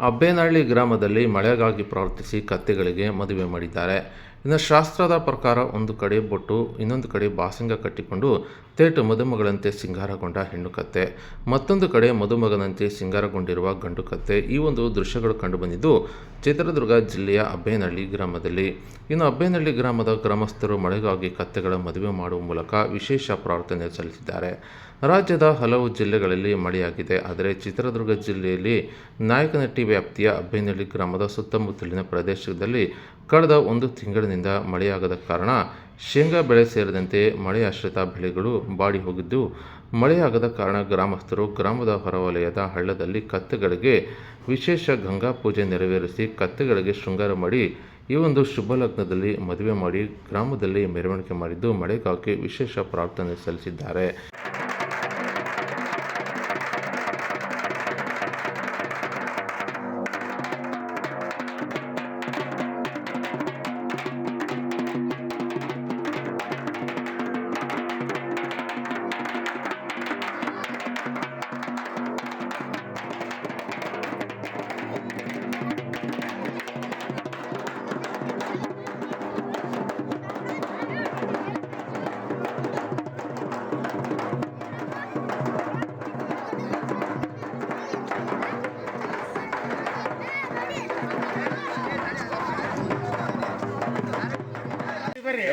ಅಬ್ಬೇನಹಳ್ಳಿ ಗ್ರಾಮದಲ್ಲಿ ಮಳೆಗಾಗಿ ಪ್ರಾರ್ಥಿಸಿ ಕತ್ತೆಗಳಿಗೆ ಮದುವೆ ಮಾಡಿದ್ದಾರೆ. ಇನ್ನು ಶಾಸ್ತ್ರದ ಪ್ರಕಾರ ಒಂದು ಕಡೆ ಬೊಟ್ಟು, ಇನ್ನೊಂದು ಕಡೆ ಬಾಸಂಗ ಕಟ್ಟಿಕೊಂಡು ತೇಟು ಮದುಮಗಳಂತೆ ಸಿಂಗಾರಗೊಂಡ ಹೆಣ್ಣು ಕತ್ತೆ ಮತ್ತೊಂದು ಕಡೆ ಮದುಮಗನಂತೆ ಸಿಂಗಾರಗೊಂಡಿರುವ ಗಂಡು ಕತ್ತೆ ಈ ಒಂದು ದೃಶ್ಯಗಳು ಕಂಡುಬಂದಿದ್ದು ಚಿತ್ರದುರ್ಗ ಜಿಲ್ಲೆಯ ಅಬ್ಬೇನಹಳ್ಳಿ ಗ್ರಾಮದಲ್ಲಿ. ಇನ್ನು ಅಬ್ಬೇನಹಳ್ಳಿ ಗ್ರಾಮದ ಗ್ರಾಮಸ್ಥರು ಮಳೆಗಾಗಿ ಕತ್ತೆಗಳ ಮದುವೆ ಮಾಡುವ ಮೂಲಕ ವಿಶೇಷ ಪ್ರಾರ್ಥನೆ ಸಲ್ಲಿಸಿದ್ದಾರೆ. ರಾಜ್ಯದ ಹಲವು ಜಿಲ್ಲೆಗಳಲ್ಲಿ ಮಳೆಯಾಗಿದೆ. ಆದರೆ ಚಿತ್ರದುರ್ಗ ಜಿಲ್ಲೆಯಲ್ಲಿ ನಾಯಕನಟ್ಟಿ ವ್ಯಾಪ್ತಿಯ ಅಬ್ಬೇನಹಳ್ಳಿ ಗ್ರಾಮದ ಸುತ್ತಮುತ್ತಲಿನ ಪ್ರದೇಶದಲ್ಲಿ ಕಳೆದ ಒಂದು ತಿಂಗಳಿನಿಂದ ಮಳೆಯಾಗದ ಕಾರಣ ಶೇಂಗಾ ಬೆಳೆ ಸೇರಿದಂತೆ ಮಳೆಯಾಶ್ರಿತ ಬೆಳೆಗಳು ಬಾಡಿ ಹೋಗಿದ್ದು, ಮಳೆಯಾಗದ ಕಾರಣ ಗ್ರಾಮಸ್ಥರು ಗ್ರಾಮದ ಹೊರವಲಯದ ಹಳ್ಳದಲ್ಲಿ ಕತ್ತೆಗಳಿಗೆ ವಿಶೇಷ ಗಂಗಾ ಪೂಜೆ ನೆರವೇರಿಸಿ ಕತ್ತೆಗಳಿಗೆ ಶೃಂಗಾರ ಮಾಡಿ, ಈ ಒಂದು ಶುಭ ಲಗ್ನದಲ್ಲಿ ಮದುವೆ ಮಾಡಿ ಗ್ರಾಮದಲ್ಲಿ ಮೆರವಣಿಗೆ ಮಾಡಿದ್ದು ಮಳೆಗಾಗಿ ವಿಶೇಷ ಪ್ರಾರ್ಥನೆ ಸಲ್ಲಿಸಿದ್ದಾರೆ.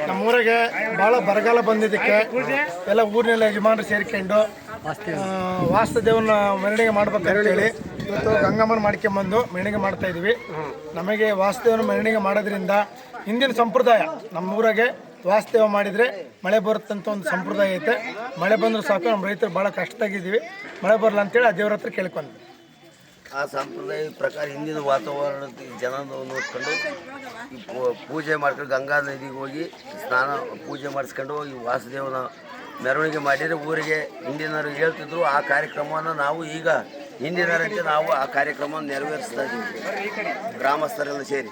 ನಮ್ಮೂರಿಗೆ ಬಹಳ ಬರಗಾಲ ಬಂದಿದ್ದಕ್ಕೆ ಎಲ್ಲ ಊರಿನೆಲ್ಲ ಯಜಮಾನರು ಸೇರಿಕೊಂಡು ವಾಸ್ತದೇವನ ಮೆರಣಿಗೆ ಮೆರವಣಿಗೆ ಮಾಡ್ಬೇಕಂತ ಹೇಳಿ ಇವತ್ತು ಗಂಗಮ್ಮನ ಮಾಡ್ಕೊಂಬಂದು ಮೆರವಣಿಗೆ ಮಾಡ್ತಾ ಇದೀವಿ. ನಮಗೆ ವಾಸ್ತುದೇವನ ಮೆರವಣಿಗೆ ಮಾಡೋದ್ರಿಂದ ಹಿಂದಿನ ಸಂಪ್ರದಾಯ ನಮ್ಮೂರಾಗೆ ವಾಸ್ತವ ಮಾಡಿದರೆ ಮಳೆ ಬರುತ್ತಂತ ಒಂದು ಸಂಪ್ರದಾಯ ಐತೆ. ಮಳೆ ಬಂದರೂ ಸಾಕು ನಮ್ಮ ರೈತರು ಭಾಳ ಕಷ್ಟದಾಗಿದ್ದೀವಿ. ಮಳೆ ಬರಲ್ಲ ಅಂತೇಳಿ ಆ ದೇವ್ರ ಹತ್ರ ಕೇಳ್ಕೊಂಡ್ವಿ. ಆ ಸಂಪ್ರದಾಯ ಪ್ರಕಾರ ಹಿಂದಿನ ವಾತಾವರಣ ಜನ ನೋಡ್ಕೊಂಡು ಪೂ- ಪೂಜೆ ಮಾಡ್ಕೊಂಡು ಗಂಗಾ ನದಿಗೆ ಹೋಗಿ ಸ್ನಾನ ಪೂಜೆ ಮಾಡಿಸ್ಕೊಂಡು ಹೋಗಿ ವಾಸುದೇವನ ಮೆರವಣಿಗೆ ಮಾಡಿದರೆ ಊರಿಗೆ ಹಿಂದಿನವರು ಹೇಳ್ತಿದ್ರು ಆ ಕಾರ್ಯಕ್ರಮವನ್ನು ನಾವು ಈಗ ಹಿಂದಿನರಂತೆ ನಾವು ಆ ಕಾರ್ಯಕ್ರಮವನ್ನು ನೆರವೇರಿಸ್ತಾ ಇದ್ದೀವಿ. ಗ್ರಾಮಸ್ಥರೆಲ್ಲ ಸೇರಿ.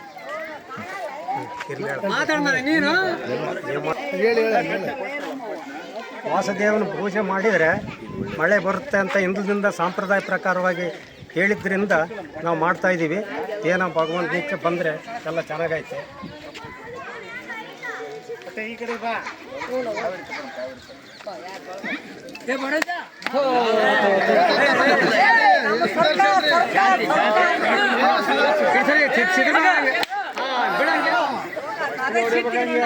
ವಾಸುದೇವನ ಪೂಜೆ ಮಾಡಿದರೆ ಮಳೆ ಬರುತ್ತೆ ಅಂತ ಹಿಂದಿನಿಂದ ಸಾಂಪ್ರದಾಯ ಪ್ರಕಾರವಾಗಿ ಹೇಳಿದ್ರಿಂದ ನಾವು ಮಾಡ್ತಾ ಇದ್ದೀವಿ ಏನೋ ಭಗವಂತ ದೀಕ್ಷೆ ಬಂದರೆ ಎಲ್ಲ ಚೆನ್ನಾಗೈತೆ ಬಿಡಂಗಿಲ್ಲ